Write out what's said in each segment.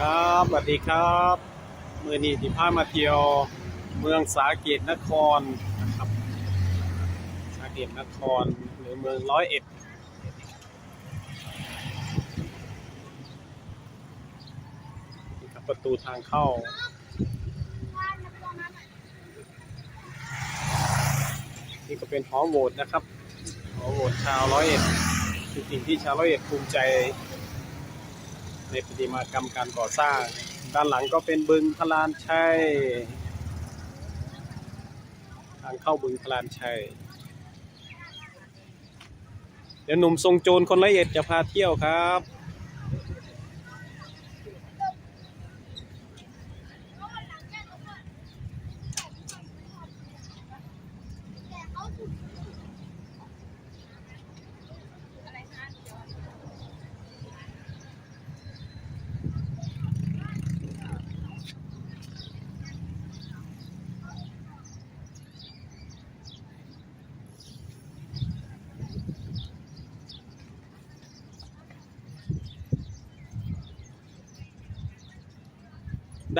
ครับสวัสดีครับเมือนี้ที่พามาเที่ยวเมืองสาเกตนครนะครับสาเกตนครหรือเมืองร้อยเอ็ดนะครับประตูทางเข้านี่ก็เป็นหอโหวตนะครับหอโหวตชาวร้อยเอ็ดสิ่งที่ชาวร้อยเอ็ดภูมิใจ ในประติมากรรมการก่อสร้าง ด้านหลังก็เป็นบึงพลานชัยทางเข้าบึงพลานชัย เดี๋ยวหนุ่มทรงโจรคนละเอียดจะพาเที่ยวครับ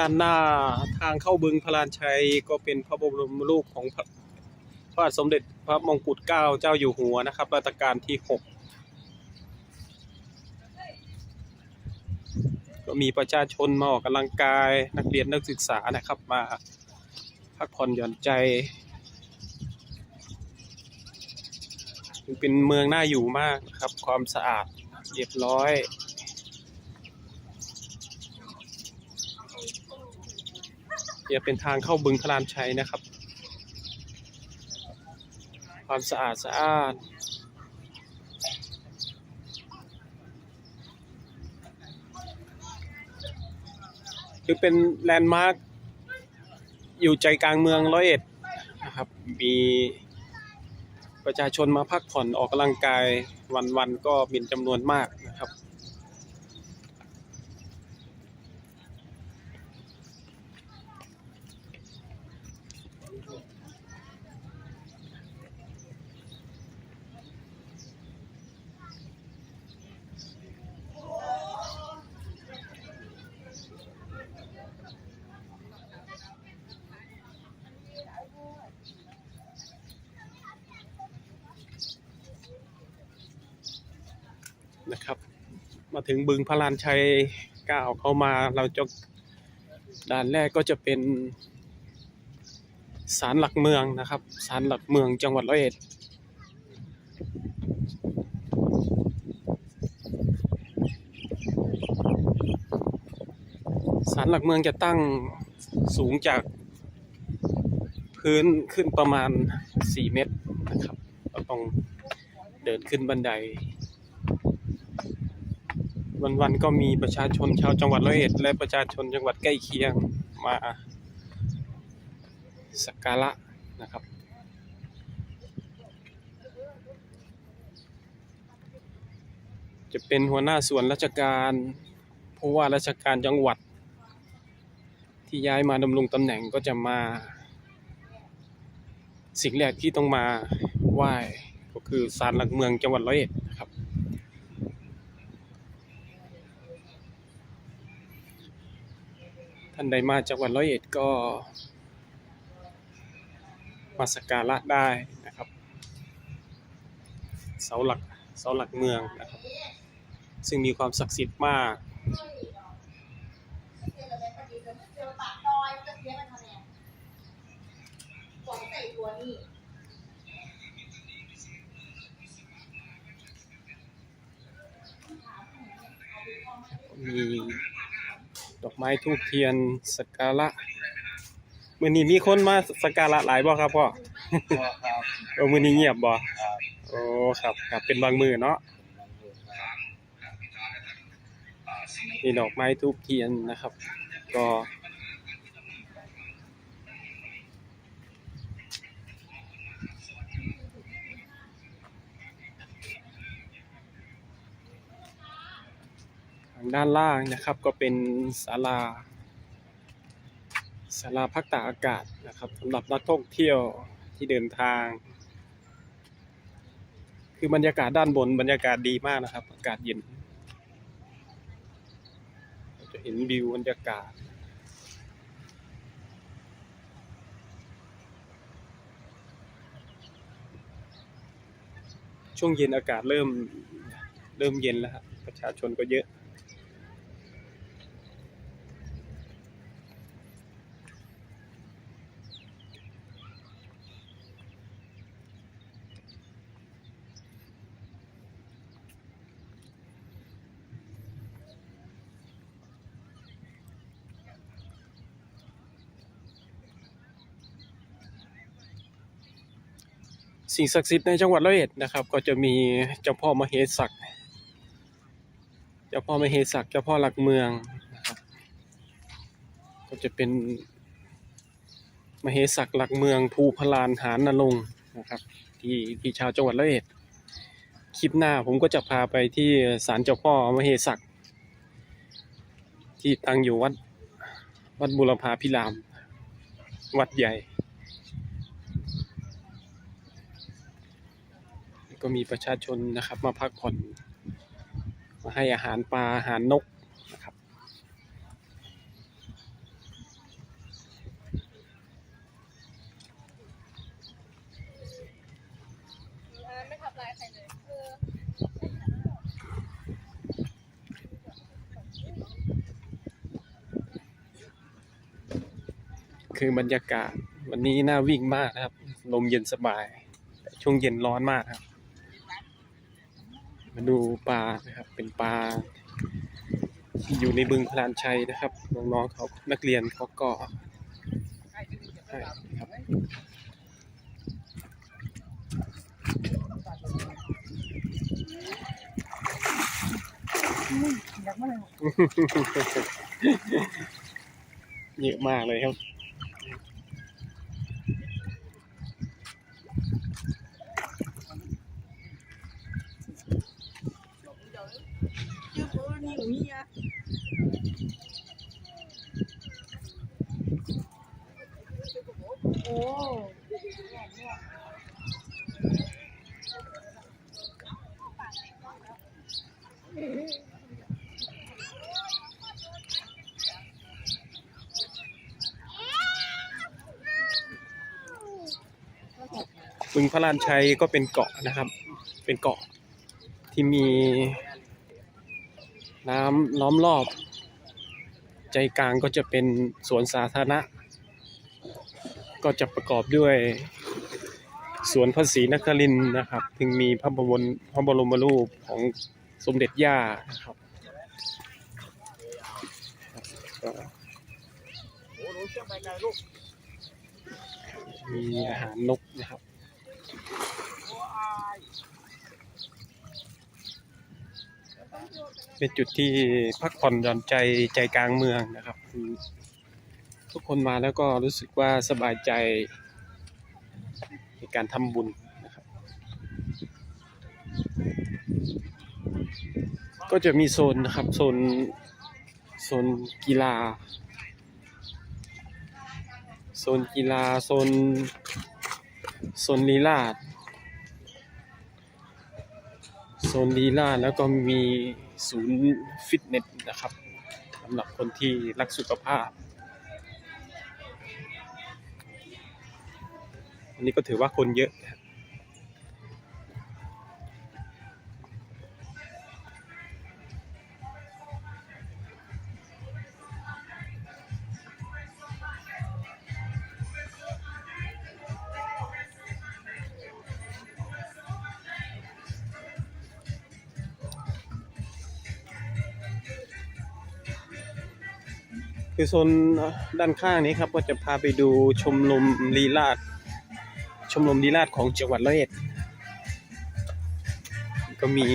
ด้านหน้าทางเข้าบึงพลานชัยก็เป็นพระบรมรูปของพระพระบาทสมเด็จพระมงกุฎเกล้าเจ้าอยู่หัวนะครับรัชกาลที่หกก็มีประชาชนมาออกกำลังกายนักเรียนนักศึกษานะครับมาพักผ่อนหย่อนใจเป็นเมืองน่าอยู่มากนะครับ ความสะอาดเรียบร้อย เดี๋ยเป็นทางเข้าบึงพลานชัยนะครับ ความสะอาดสะอาดคือเป็นแลนด์มาร์คอยู่ใจกลางเมืองร้อยเอ็ดนะครับ มีประชาชนมาพักผ่อนออกกำลังกายวันๆก็มีจำนวนมาก นะครับ มาถึงบึงพระลานชัยก้าวเข้ามาเราจะด่านแรกก็จะเป็นศาลหลักเมืองนะครับศาลหลักเมืองจังหวัดร้อยเอ็ดศาลหลักเมืองจะตั้งสูงจากพื้นขึ้นประมาณ 4 เมตรนะครับ เราต้องเดินขึ้นบันได วันๆก็มีประชาชนชาวจังหวัดร้อยเอ็ด และประชาชนจังหวัดใกล้เคียงมาสักการะนะครับ จะเป็นหัวหน้าส่วนราชการผู้ว่าราชการจังหวัด ที่ย้ายมาดำรงตำแหน่งก็จะมา สิ่งแรกที่ต้องมาไหว้ก็คือศาลหลักเมืองจังหวัดร้อยเอ็ดนะครับ ท่านใดมาจังหวัดร้อยเอ็ดก็ มาสักการะได้นะครับ เสาหลักเสาหลักเมืองนะครับ ซึ่งมีความศักดิ์สิทธิ์มากเจอปากดอยจะเสี ดอกไม้ทูบเทียนสักการะมื่อนี้มีคนมาสักการะหลายบ่ครับพ่อครับเออมื่อนี้เงียบบ่ครับโอ้ครับครับเป็นบางมือเนาะมีดอกไม้ทูบเทียนนะครับ ก็ทาง ด้านล่างนะครับ ก็เป็นศาลาศาลาพักตากอากาศนะครับสำหรับนักท่องเที่ยวที่เดินทาง คือบรรยากาศด้านบนบรรยากาศดีมากนะครับ อากาศเย็นจะเห็นวิวบรรยากาศช่วงเย็นอากาศเริ่มเริ่มเย็นแล้วครับประชาชนก็เยอะ สิ่งศักดิ์สิทธิ์ในจังหวัดร้อยเอ็ดนะครับ ก็จะมีเจ้าพ่อมเหสักเจ้าพ่อมเหสักเจ้าพ่อหลักเมืองนะครับ ก็จะเป็นมเหสักหลักเมืองภูพลานหานนรงนะครับที่ที่ชาวจังหวัดร้อยเอ็ดคลิปหน้าผมก็จะพาไปที่ศาลเจ้าพ่อมเหสักที่ตั้งอยู่วัดวัดบุรพาพิราม วัดใหญ่ ก็มีประชาชนนะครับ มาพักผ่อน มาให้อาหารปลาอาหารนกนะครับ ไม่ทำร้ายใครเลยเออคือบรรยากาศวันนี้น่าวิ่งมากนะครับ ลมเย็นสบาย ช่วงเย็นร้อนมากครับ มาดูปลานะครับ เป็นปลาที่อยู่ในบึงพลานชัยนะครับ น้องๆเขานักเรียนเขาก็ให้ครับอยากมาเลยเยอะมากเลยครับ โอ้บึงพระลานชัยก็เป็นเกาะนะครับ เป็นเกาะที่มี น้ำล้อมรอบ ใจกลางก็จะเป็นสวนสาธารณะ ก็จะประกอบด้วยสวนพระศรีนครินนะครับถึงมีพระบรมพระบรมรูปของสมเด็จย่านะครับมีอาหารนกนะครับ เป็นจุดที่พักผ่อนหย่อนใจใจกลางเมืองนะครับ ทุกคนมาแล้วก็รู้สึกว่าสบายใจในการทำบุญนะครับ ก็จะมีโซนนะครับโซนโซนกีฬา โซนกีฬาโซนโซนลีลาด โซนลีลาแล้วก็มีศูนย์ฟิตเนสนะครับสำหรับคนที่รักสุขภาพ อันนี้ก็ถือว่าคนเยอะ คือโซนด้านข้างนี้ครับก็จะพาไปดูชมรมลีลาดชมรมลีลาดของจังหวัดร้อยเอ็ด ก็มี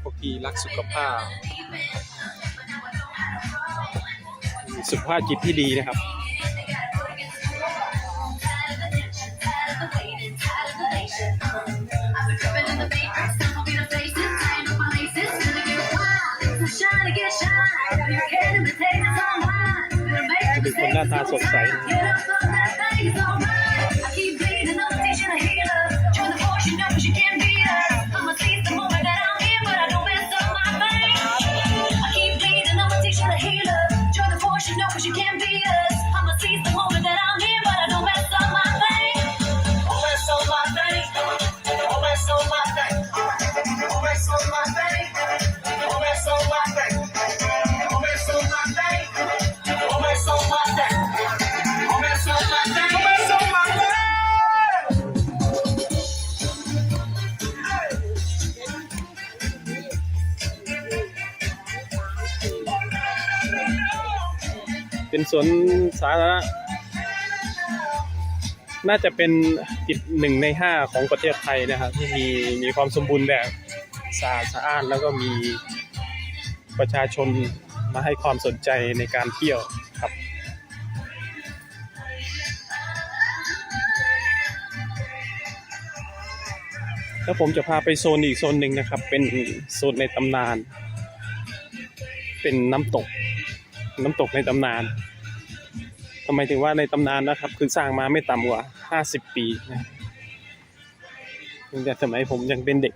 พวกที่รักสุขภาพ สุขภาพจิตที่ดีนะครับ หน้าตาสดใส สวนสาธารณะน่าจะเป็นติดหนึ่งในห้าของประเทศไทยนะครับ ที่มีมีความสมบูรณ์แบบสะอาดสะอ้านแล้วก็มีประชาชนมาให้ความสนใจในการเที่ยวครับแล้วผมจะพาไปโซนอีกโซนหนึ่งนะครับ เป็นโซนในตำนาน เป็นน้ำตก น้ำตกในตำนาน ทำไมถึงว่าในตำนานนะครับ คือสร้างมาไม่ต่ำกว่าห้าสิบปีนะตั้งแต่สมัยผมยังเป็นเด็ก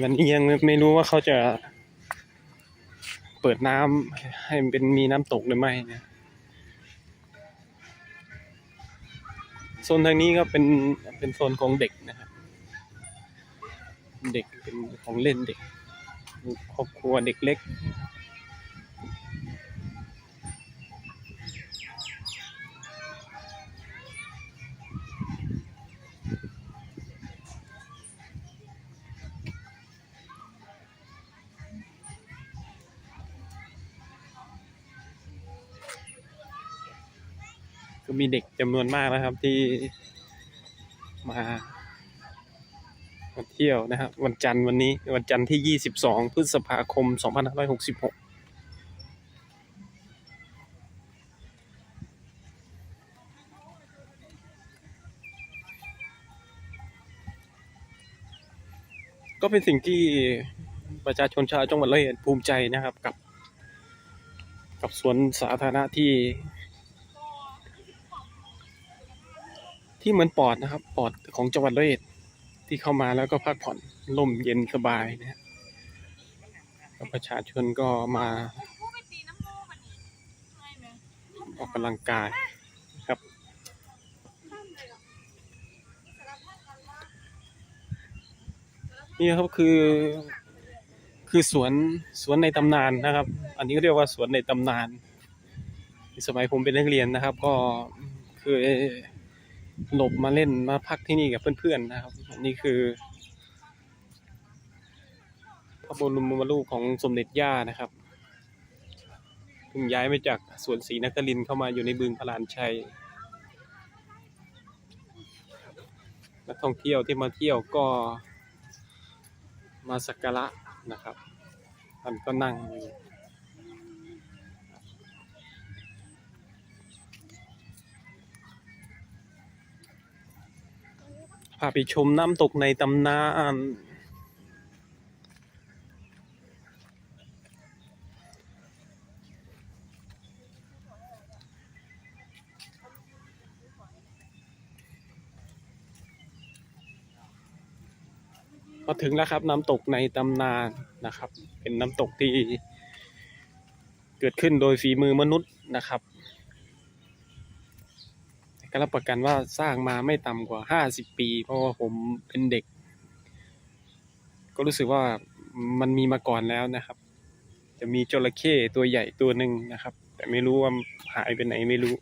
วันนี้ยังไม่รู้ว่าเขาจะเปิดน้ำให้มันเป็นมีน้ำตกหรือไม่นะโซนทางนี้ก็เป็นเป็นโซนของเด็กนะครับเด็กเป็นของเล่นเด็กครอบครัวเด็กเล็ก มีเด็กจำนวนมากนะครับที่มามาเที่ยวนะครับวันจันทร์วันนี้วันจันทร์ที่ 22 พฤษภาคม 2566ก็เป็นสิ่งที่ประชาชนชาวจังหวัดร้อยอ็ดภูมิใจนะครับกับ กับสวนสาธารณะที่ ที่เหมือนปอดนะครับ ปอดของจังหวัดร้อยเอ็ดที่เข้ามาแล้วก็พักผ่อนลมเย็นสบายนะฮะประชาชนก็มาออกกำลังกายครับนี่ครับคือ คือสวนสวนในตำนานนะครับ อันนี้เรียกว่าสวนในตำนานสมัยผมเป็นนักเรียนนะครับ ก็คือ หลบมาเล่นมาพักที่นี่กับเพื่อนๆนะครับนนี้คือพระบรมรูปของสมเด็จย่านะครับเพิ่งย้ายมาจากสวนศรีนครินเข้ามาอยู่ในบึงพลานชัยนักท่องเที่ยวที่มาเที่ยวก็มาสักการะนะครับท่านก็นั่งอยู่ พาไปชมน้ำตกในตำนานพอถึงแล้วครับน้ำตกในตำนานนะครับ เป็นน้ำตกที่เกิดขึ้นโดยฝีมือมนุษย์นะครับ รับประกันว่าสร้างมาไม่ต่ำกว่าห้าสิบปี เพราะว่าผมเป็นเด็ก ก็รู้สึกว่ามันมีมาก่อนแล้วนะครับ จะมีจระเข้ตัวใหญ่ตัวหนึ่งนะครับ แต่ไม่รู้ว่าหายไปไหนไม่รู้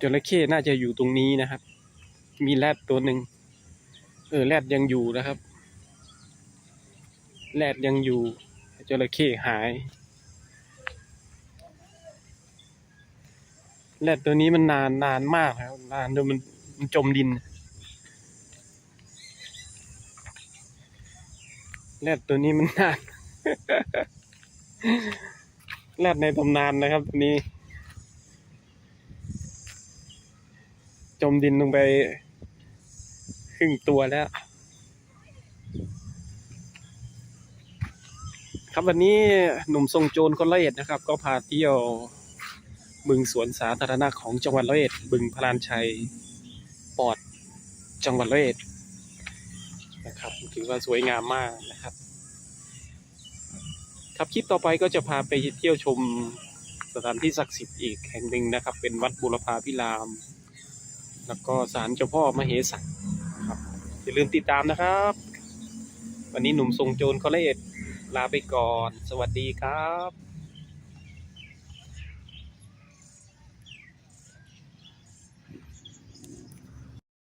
จระเข้น่าจะอยู่ตรงนี้นะครับ มีแรดตัวหนึ่งเออแรดยังอยู่นะครับแรดยังอยู่จระเข้หาย แรดตัวนี้มันนานนานมากแล้วนานจนมันมันจมดินแรดตัวนี้มันนานแรดในตำนานนะครับตัวนี้ จมดินลงไป ครึ่งตัวแล้ว ครับวันนี้หนุ่มทรงโจรคนละเอียดนะครับ ก็พาเที่ยว บึงสวนสาธารณะของจังหวัดร้อยเอ็ด บึงพลานชัย ปอด จังหวัดร้อยเอ็ดนะครับ ถือว่าสวยงามมากนะครับ ครับคลิปต่อไปก็จะพาไปเที่ยวชมสถานที่ศักดิ์สิทธิ์อีกแห่งหนึ่งนะครับ เป็นวัดบุรพาพิราม แล้วก็ศาลเจ้าพ่อมเหสักครับอย่าลืมติดตามนะครับ วันนี้หนุ่มทรงโจรเขาละเอ็ดลาไปก่อน สวัสดีครับ